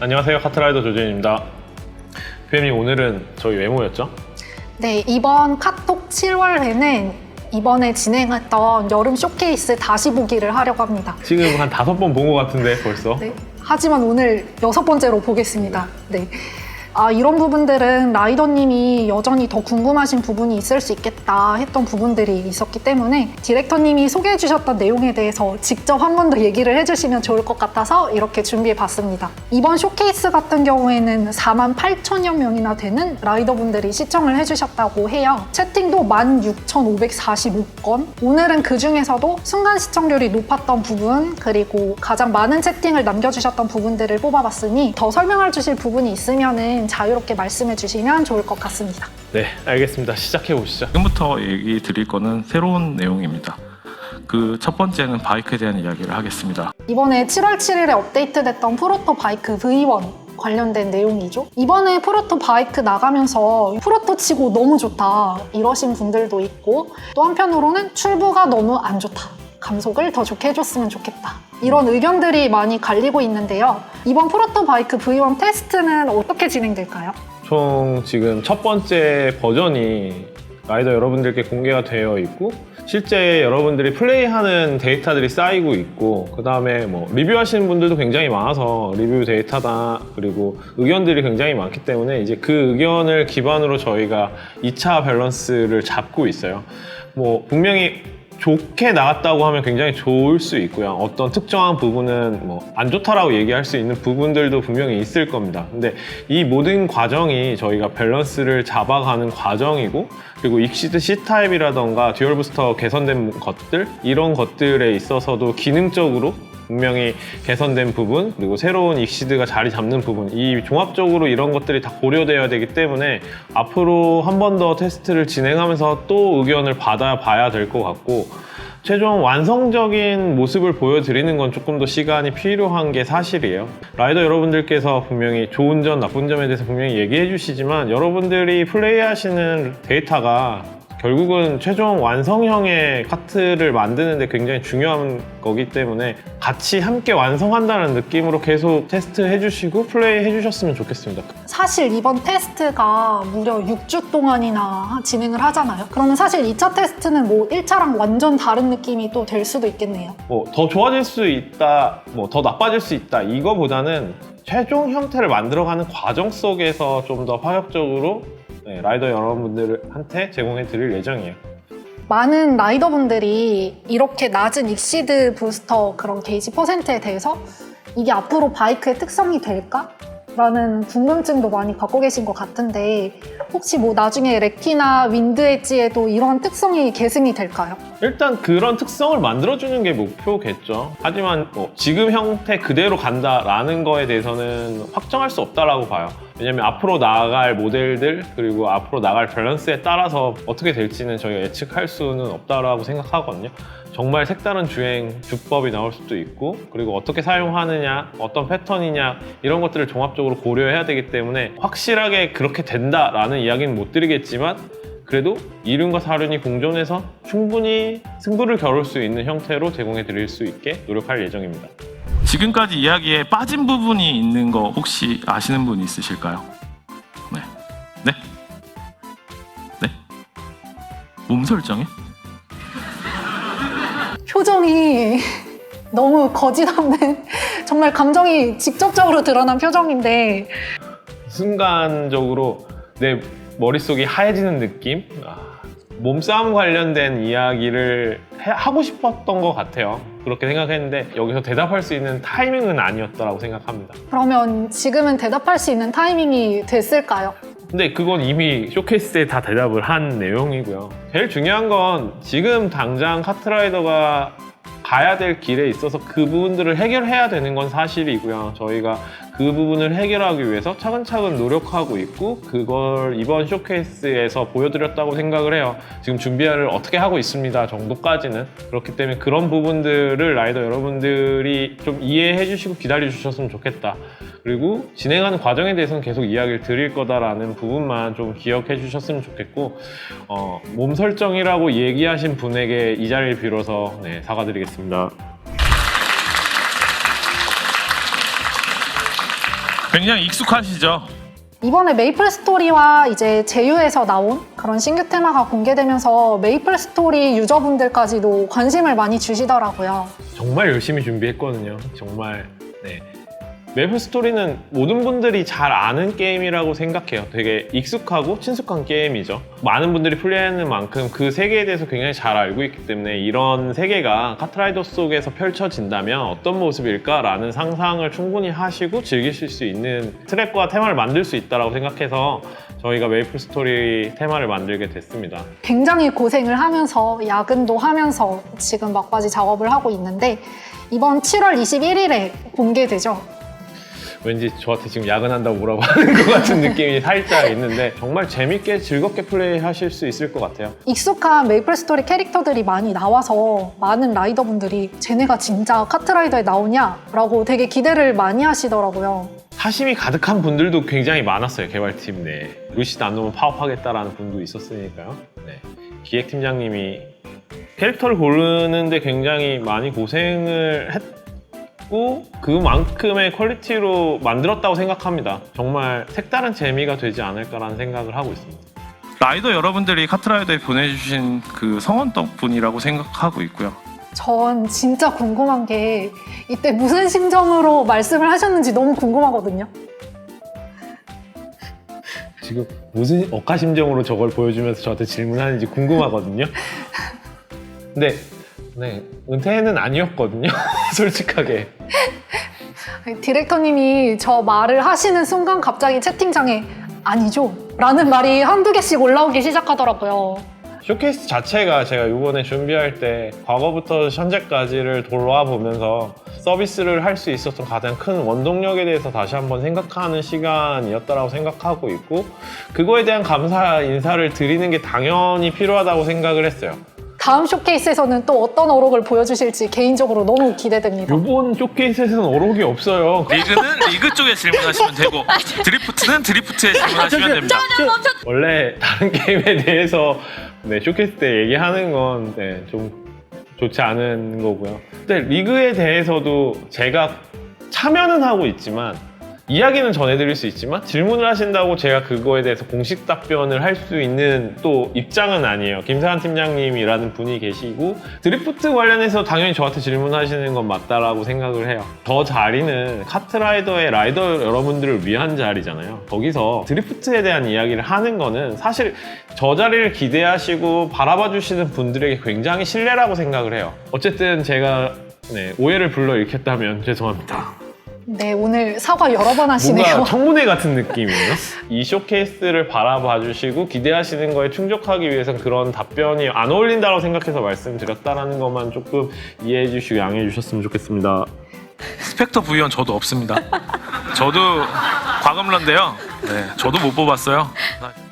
안녕하세요 카트라이더 조진입니다. PM님 오늘은 저희 외모였죠? 네, 이번 카톡 7월회는 이번에 진행했던 여름 쇼케이스 다시 보기를 하려고 합니다. 지금 한 다섯 번 본 것 같은데 벌써. 네, 하지만 오늘 여섯 번째로 보겠습니다. 네. 아, 이런 부분들은 라이더님이 여전히 더 궁금하신 부분이 있을 수 있겠다 했던 부분들이 있었기 때문에 디렉터님이 소개해 주셨던 내용에 대해서 직접 한 번 더 얘기를 해 주시면 좋을 것 같아서 이렇게 준비해 봤습니다. 이번 쇼케이스 같은 경우에는 4만 8천여 명이나 되는 라이더분들이 시청을 해 주셨다고 해요. 채팅도 16,545건. 오늘은 그 중에서도 순간 시청률이 높았던 부분, 그리고 가장 많은 채팅을 남겨주셨던 부분들을 뽑아봤으니 더 설명해 주실 부분이 있으면은 자유롭게 말씀해 주시면 좋을 것 같습니다. 네, 알겠습니다. 시작해 보시죠. 지금부터 얘기 드릴 거는 새로운 내용입니다. 그 첫 번째는 바이크에 대한 이야기를 하겠습니다. 이번에 7월 7일에 업데이트됐던 프로토 바이크 V1 관련된 내용이죠. 이번에 프로토 바이크 나가면서 프로토 치고 너무 좋다 이러신 분들도 있고 또 한편으로는 출부가 너무 안 좋다. 감속을 더 좋게 해줬으면 좋겠다. 이런 의견들이 많이 갈리고 있는데요. 이번 프로토 바이크 V1 테스트는 어떻게 진행될까요? 총 지금 첫 번째 버전이 라이더 여러분들께 공개가 되어 있고 실제 여러분들이 플레이하는 데이터들이 쌓이고 있고 그 다음에 뭐 리뷰하시는 분들도 굉장히 많아서 리뷰 데이터다 그리고 의견들이 굉장히 많기 때문에 이제 그 의견을 기반으로 저희가 2차 밸런스를 잡고 있어요. 뭐 분명히 좋게 나갔다고 하면 굉장히 좋을 수 있고요. 어떤 특정한 부분은 뭐 안 좋다라고 얘기할 수 있는 부분들도 분명히 있을 겁니다. 근데 이 모든 과정이 저희가 밸런스를 잡아가는 과정이고 그리고 익시드 C타입이라던가 듀얼 부스터 개선된 것들 이런 것들에 있어서도 기능적으로 분명히 개선된 부분 그리고 새로운 익시드가 자리 잡는 부분 이 종합적으로 이런 것들이 다 고려되어야 되기 때문에 앞으로 한 번 더 테스트를 진행하면서 또 의견을 받아 봐야 될 것 같고 최종 완성적인 모습을 보여드리는 건 조금 더 시간이 필요한 게 사실이에요. 라이더 여러분들께서 분명히 좋은 점, 나쁜 점에 대해서 분명히 얘기해 주시지만 여러분들이 플레이하시는 데이터가 결국은 최종 완성형의 카트를 만드는데 굉장히 중요한 거기 때문에 같이 함께 완성한다는 느낌으로 계속 테스트 해주시고 플레이 해주셨으면 좋겠습니다. 사실 이번 테스트가 무려 6주 동안이나 진행을 하잖아요. 그러면 사실 2차 테스트는 뭐 1차랑 완전 다른 느낌이 또 될 수도 있겠네요. 뭐 더 좋아질 수 있다, 뭐 더 나빠질 수 있다 이거보다는 최종 형태를 만들어가는 과정 속에서 좀 더 파격적으로 네, 라이더 여러분들한테 제공해 드릴 예정이에요. 많은 라이더분들이 이렇게 낮은 익시드 부스터 그런 게이지 퍼센트에 대해서 이게 앞으로 바이크의 특성이 될까? 라는 궁금증도 많이 갖고 계신 것 같은데 혹시 뭐 나중에 레키나 윈드 엣지에도 이런 특성이 계승이 될까요? 일단 그런 특성을 만들어주는 게 목표겠죠. 하지만 뭐 지금 형태 그대로 간다라는 거에 대해서는 확정할 수 없다라고 봐요. 왜냐면 앞으로 나아갈 모델들 그리고 앞으로 나갈 밸런스에 따라서 어떻게 될지는 저희가 예측할 수는 없다라고 생각하거든요. 정말 색다른 주행 주법이 나올 수도 있고 그리고 어떻게 사용하느냐 어떤 패턴이냐 이런 것들을 종합적으로 고려해야 되기 때문에 확실하게 그렇게 된다라는 이야기는 못 드리겠지만 그래도 이륜과 사륜이 공존해서 충분히 승부를 겨룰 수 있는 형태로 제공해 드릴 수 있게 노력할 예정입니다. 지금까지 이야기에 빠진 부분이 있는 거 혹시 아시는 분 있으실까요? 네. 네? 네? 몸 설정에? 표정이 너무 거짓 없는 정말 감정이 직접적으로 드러난 표정인데 순간적으로 내 머릿속이 하얘지는 느낌? 아, 몸싸움 관련된 이야기를 해- 하고 싶었던 것 같아요. 그렇게 생각했는데 여기서 대답할 수 있는 타이밍은 아니었다고 생각합니다. 그러면 지금은 대답할 수 있는 타이밍이 됐을까요? 근데 그건 이미 쇼케이스에 다 대답을 한 내용이고요. 제일 중요한 건 지금 당장 카트라이더가 가야 될 길에 있어서 그 부분들을 해결해야 되는 건 사실이고요. 저희가 그 부분을 해결하기 위해서 차근차근 노력하고 있고 그걸 이번 쇼케이스에서 보여드렸다고 생각을 해요. 지금 준비를 어떻게 하고 있습니다 정도까지는 그렇기 때문에 그런 부분들을 라이더 여러분들이 좀 이해해 주시고 기다려 주셨으면 좋겠다. 그리고 진행하는 과정에 대해서는 계속 이야기를 드릴 거다라는 부분만 좀 기억해 주셨으면 좋겠고 어, 몸 설정이라고 얘기하신 분에게 이 자리를 빌어서 네, 사과드리겠습니다. 굉장히 익숙하시죠? 이번에 메이플 스토리와 이제 제휴에서 나온 그런 신규 테마가 공개되면서 메이플 스토리 유저분들까지도 관심을 많이 주시더라고요. 정말 열심히 준비했거든요. 정말 네. 메이플 스토리는 모든 분들이 잘 아는 게임이라고 생각해요. 되게 익숙하고 친숙한 게임이죠. 많은 분들이 플레이하는 만큼 그 세계에 대해서 굉장히 잘 알고 있기 때문에 이런 세계가 카트라이더 속에서 펼쳐진다면 어떤 모습일까라는 상상을 충분히 하시고 즐기실 수 있는 트랙과 테마를 만들 수 있다고 생각해서 저희가 메이플 스토리 테마를 만들게 됐습니다. 굉장히 고생을 하면서 야근도 하면서 지금 막바지 작업을 하고 있는데 이번 7월 21일에 공개되죠. 왠지 저한테 지금 야근한다고 뭐라고 하는 것 같은 느낌이 살짝 있는데 정말 재밌게 즐겁게 플레이하실 수 있을 것 같아요. 익숙한 메이플 스토리 캐릭터들이 많이 나와서 많은 라이더분들이 쟤네가 진짜 카트라이더에 나오냐라고 되게 기대를 많이 하시더라고요. 사심이 가득한 분들도 굉장히 많았어요 개발팀 내에 루시드 안 넣으면 파업하겠다라는 분도 있었으니까요. 네. 기획팀장님이 캐릭터를 고르는데 굉장히 많이 고생을 했 고 그만큼의 퀄리티로 만들었다고 생각합니다. 정말 색다른 재미가 되지 않을까라는 생각을 하고 있습니다. 라이더 여러분들이 카트라이더에 보내주신 그 성원 덕분이라고 생각하고 있고요. 전 진짜 궁금한 게 이때 무슨 심정으로 말씀을 하셨는지 너무 궁금하거든요. 지금 무슨 억가심정으로 저걸 보여주면서 저한테 질문하는지 궁금하거든요. 근데 네 은퇴는 아니었거든요. 솔직하게. 디렉터님이 저 말을 하시는 순간 갑자기 채팅창에 아니죠? 라는 말이 한두 개씩 올라오기 시작하더라고요. 쇼케이스 자체가 제가 이번에 준비할 때 과거부터 현재까지를 돌아 보면서 서비스를 할 수 있었던 가장 큰 원동력에 대해서 다시 한번 생각하는 시간이었다고 생각하고 있고 그거에 대한 감사 인사를 드리는 게 당연히 필요하다고 생각을 했어요. 다음 쇼케이스에서는 또 어떤 어록을 보여주실지 개인적으로 너무 기대됩니다. 이번 쇼케이스에서는 어록이 없어요. 리그는 리그 쪽에 질문하시면 되고 드리프트는 드리프트에 질문하시면 됩니다. 원래 다른 게임에 대해서 네, 쇼케이스 때 얘기하는 건 네, 좀 좋지 않은 거고요. 근데 리그에 대해서도 제가 참여는 하고 있지만 이야기는 전해드릴 수 있지만 질문을 하신다고 제가 그거에 대해서 공식 답변을 할 수 있는 또 입장은 아니에요. 김사한 팀장님이라는 분이 계시고 드리프트 관련해서 당연히 저한테 질문하시는 건 맞다라고 생각을 해요. 저 자리는 카트라이더의 라이더 여러분들을 위한 자리잖아요. 거기서 드리프트에 대한 이야기를 하는 거는 사실 저 자리를 기대하시고 바라봐 주시는 분들에게 굉장히 신뢰라고 생각을 해요. 어쨌든 제가 네, 오해를 불러 일으켰다면 죄송합니다. 네, 오늘 사과 여러 번 하시네요. 뭔가 청문회 같은 느낌이에요. 이 쇼케이스를 바라봐 주시고 기대하시는 거에 충족하기 위해선 그런 답변이 안 어울린다고 생각해서 말씀드렸다라는 것만 조금 이해해 주시고 양해해 주셨으면 좋겠습니다. 스펙터 부위원 저도 없습니다. 저도 과금러인데요. 네, 저도 못 뽑았어요.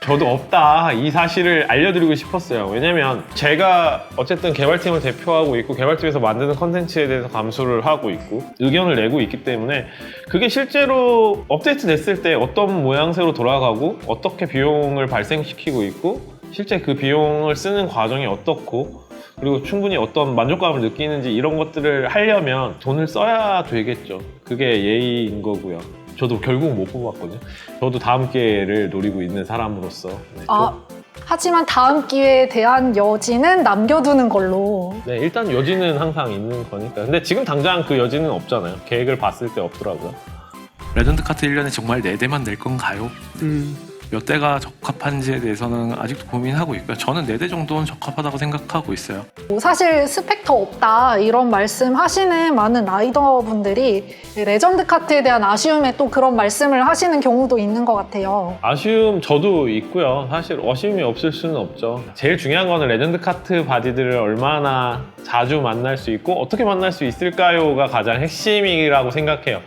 저도 없다 이 사실을 알려드리고 싶었어요. 왜냐면 제가 어쨌든 개발팀을 대표하고 있고 개발팀에서 만드는 컨텐츠에 대해서 감수를 하고 있고 의견을 내고 있기 때문에 그게 실제로 업데이트 됐을 때 어떤 모양새로 돌아가고 어떻게 비용을 발생시키고 있고 실제 그 비용을 쓰는 과정이 어떻고 그리고 충분히 어떤 만족감을 느끼는지 이런 것들을 하려면 돈을 써야 되겠죠. 그게 예의인 거고요. 저도 결국 못 뽑았거든요. 저도 다음 기회를 노리고 있는 사람으로서. 네, 아, 하지만 다음 기회에 대한 여지는 남겨두는 걸로. 네, 일단 여지는 항상 있는 거니까. 근데 지금 당장 그 여지는 없잖아요. 계획을 봤을 때 없더라고요. 레전드 카트 1년에 정말 4대만 낼 건가요? 몇 대가 적합한지에 대해서는 아직도 고민하고 있고요. 저는 4대 정도는 적합하다고 생각하고 있어요. 뭐 사실 스펙터 없다 이런 말씀 하시는 많은 라이더분들이 레전드 카트에 대한 아쉬움에 또 그런 말씀을 하시는 경우도 있는 것 같아요. 아쉬움 저도 있고요. 사실 아쉬움이 없을 수는 없죠. 제일 중요한 거는 레전드 카트 바디들을 얼마나 자주 만날 수 있고 어떻게 만날 수 있을까요가 가장 핵심이라고 생각해요.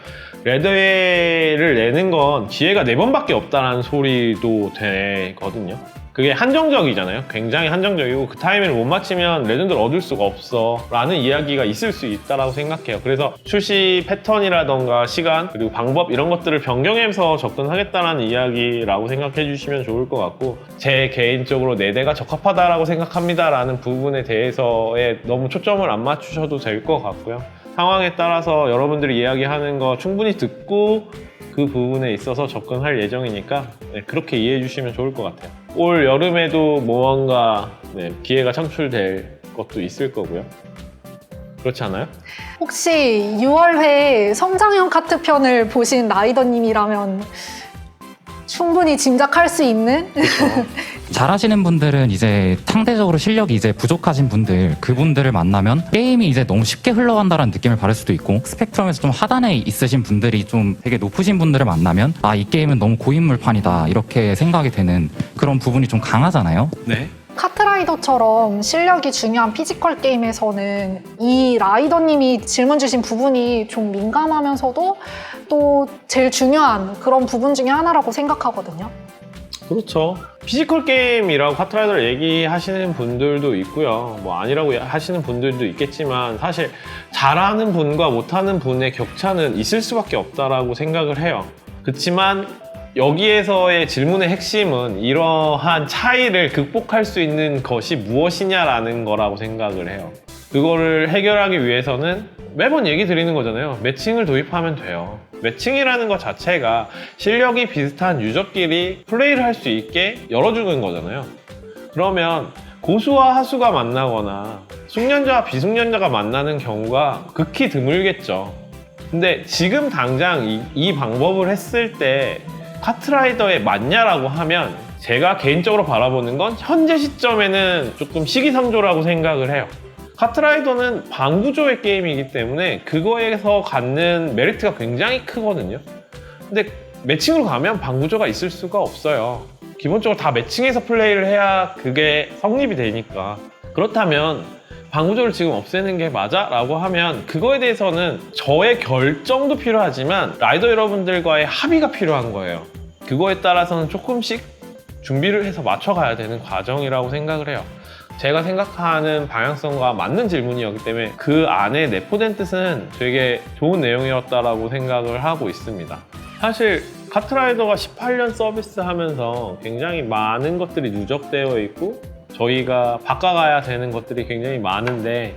레드웨이를 내는 건 기회가 네 번밖에 없다는 소리도 되거든요. 그게 한정적이잖아요. 굉장히 한정적이고 그 타이밍을 못 맞추면 레전드를 얻을 수가 없어 라는 이야기가 있을 수 있다고 생각해요. 그래서 출시 패턴이라던가 시간 그리고 방법 이런 것들을 변경해서 접근하겠다는 이야기라고 생각해 주시면 좋을 것 같고 제 개인적으로 네 대가 적합하다라고 생각합니다 라는 부분에 대해서에 너무 초점을 안 맞추셔도 될 것 같고요. 상황에 따라서 여러분들이 이야기하는 거 충분히 듣고 그 부분에 있어서 접근할 예정이니까 네, 그렇게 이해해 주시면 좋을 것 같아요. 올 여름에도 무언가 네, 기회가 창출될 것도 있을 거고요. 그렇지 않아요? 혹시 6월회 성장형 카트 편을 보신 라이더님이라면 충분히 짐작할 수 있는 잘하시는 분들은 이제 상대적으로 실력이 이제 부족하신 분들 그분들을 만나면 게임이 이제 너무 쉽게 흘러간다는 느낌을 받을 수도 있고 스펙트럼에서 좀 하단에 있으신 분들이 좀 되게 높으신 분들을 만나면 아 이 게임은 너무 고인물판이다 이렇게 생각이 되는 그런 부분이 좀 강하잖아요. 네. 카트라이더처럼 실력이 중요한 피지컬 게임에서는 이 라이더님이 질문 주신 부분이 좀 민감하면서도 또 제일 중요한 그런 부분 중에 하나라고 생각하거든요. 그렇죠. 피지컬 게임이라고 카트라이더를 얘기하시는 분들도 있고요. 뭐 아니라고 하시는 분들도 있겠지만 사실 잘하는 분과 못하는 분의 격차는 있을 수밖에 없다라고 생각을 해요. 그렇지만 여기에서의 질문의 핵심은 이러한 차이를 극복할 수 있는 것이 무엇이냐라는 거라고 생각을 해요. 그거를 해결하기 위해서는 매번 얘기 드리는 거잖아요. 매칭을 도입하면 돼요. 매칭이라는 것 자체가 실력이 비슷한 유저끼리 플레이를 할 수 있게 열어주는 거잖아요. 그러면 고수와 하수가 만나거나 숙련자와 비숙련자가 만나는 경우가 극히 드물겠죠. 근데 지금 당장 이, 이 방법을 했을 때 카트라이더에 맞냐라고 하면 제가 개인적으로 바라보는 건 현재 시점에는 조금 시기상조라고 생각을 해요. 카트라이더는 방구조의 게임이기 때문에 그거에서 갖는 메리트가 굉장히 크거든요. 근데 매칭으로 가면 방구조가 있을 수가 없어요. 기본적으로 다 매칭해서 플레이를 해야 그게 성립이 되니까. 그렇다면 방구조를 지금 없애는 게 맞아? 라고 하면 그거에 대해서는 저의 결정도 필요하지만 라이더 여러분들과의 합의가 필요한 거예요. 그거에 따라서는 조금씩 준비를 해서 맞춰가야 되는 과정이라고 생각을 해요. 제가 생각하는 방향성과 맞는 질문이었기 때문에 그 안에 내포된 뜻은 되게 좋은 내용이었다라고 생각을 하고 있습니다. 사실 카트라이더가 18년 서비스 하면서 굉장히 많은 것들이 누적되어 있고 저희가 바꿔가야 되는 것들이 굉장히 많은데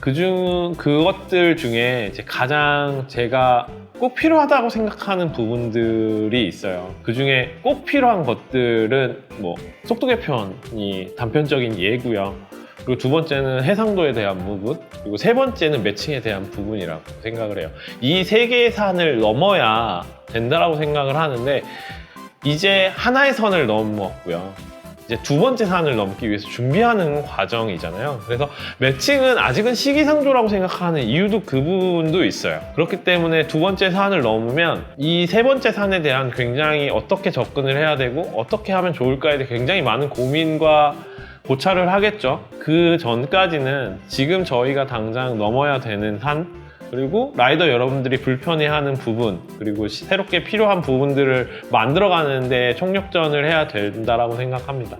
그중 그것들 중에 가장 제가 꼭 필요하다고 생각하는 부분들이 있어요. 그 중에 꼭 필요한 것들은 뭐 속도 개편이 단편적인 예고요. 그리고 두 번째는 해상도에 대한 부분, 그리고 세 번째는 매칭에 대한 부분이라고 생각을 해요. 이 세 개의 산을 넘어야 된다라고 생각을 하는데 이제 하나의 선을 넘었고요. 이제 두 번째 산을 넘기 위해서 준비하는 과정이잖아요. 그래서 매칭은 아직은 시기상조라고 생각하는 이유도 그 부분도 있어요. 그렇기 때문에 두 번째 산을 넘으면 이 세 번째 산에 대한 굉장히 어떻게 접근을 해야 되고 어떻게 하면 좋을까에 대해 굉장히 많은 고민과 고찰을 하겠죠. 그 전까지는 지금 저희가 당장 넘어야 되는 산 그리고 라이더 여러분들이 불편해하는 부분 그리고 시- 새롭게 필요한 부분들을 만들어가는데 총력전을 해야 된다라고 생각합니다.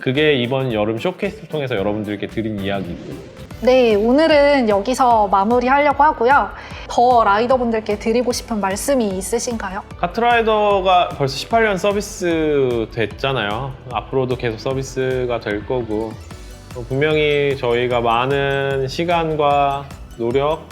그게 이번 여름 쇼케이스를 통해서 여러분들께 드린 이야기고요. 네, 오늘은 여기서 마무리하려고 하고요. 더 라이더분들께 드리고 싶은 말씀이 있으신가요? 카트라이더가 벌써 18년 서비스 됐잖아요. 앞으로도 계속 서비스가 될 거고 어, 분명히 저희가 많은 시간과 노력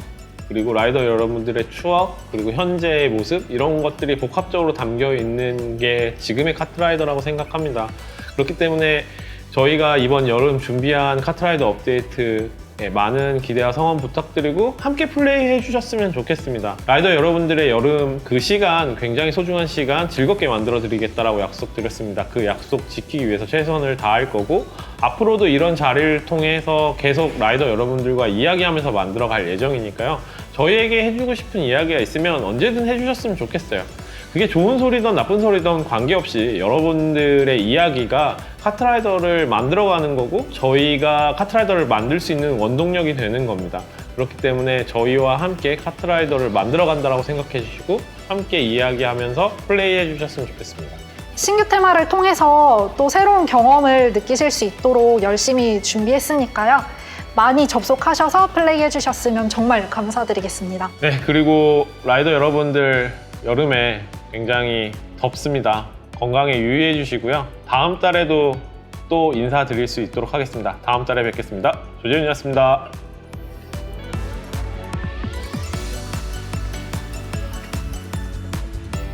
그리고 라이더 여러분들의 추억 그리고 현재의 모습 이런 것들이 복합적으로 담겨 있는 게 지금의 카트라이더라고 생각합니다. 그렇기 때문에 저희가 이번 여름 준비한 카트라이더 업데이트 에 많은 기대와 성원 부탁드리고 함께 플레이해 주셨으면 좋겠습니다. 라이더 여러분들의 여름 그 시간 굉장히 소중한 시간 즐겁게 만들어 드리겠다라고 약속드렸습니다. 그 약속 지키기 위해서 최선을 다할 거고 앞으로도 이런 자리를 통해서 계속 라이더 여러분들과 이야기하면서 만들어 갈 예정이니까요. 저희에게 해주고 싶은 이야기가 있으면 언제든 해주셨으면 좋겠어요. 그게 좋은 소리든 나쁜 소리든 관계없이 여러분들의 이야기가 카트라이더를 만들어가는 거고 저희가 카트라이더를 만들 수 있는 원동력이 되는 겁니다. 그렇기 때문에 저희와 함께 카트라이더를 만들어간다라고 생각해 주시고 함께 이야기하면서 플레이해 주셨으면 좋겠습니다. 신규 테마를 통해서 또 새로운 경험을 느끼실 수 있도록 열심히 준비했으니까요. 많이 접속하셔서 플레이해 주셨으면 정말 감사드리겠습니다. 네, 그리고 라이더 여러분들 여름에 굉장히 덥습니다. 건강에 유의해 주시고요. 다음 달에도 또 인사드릴 수 있도록 하겠습니다. 다음 달에 뵙겠습니다. 조재윤이었습니다.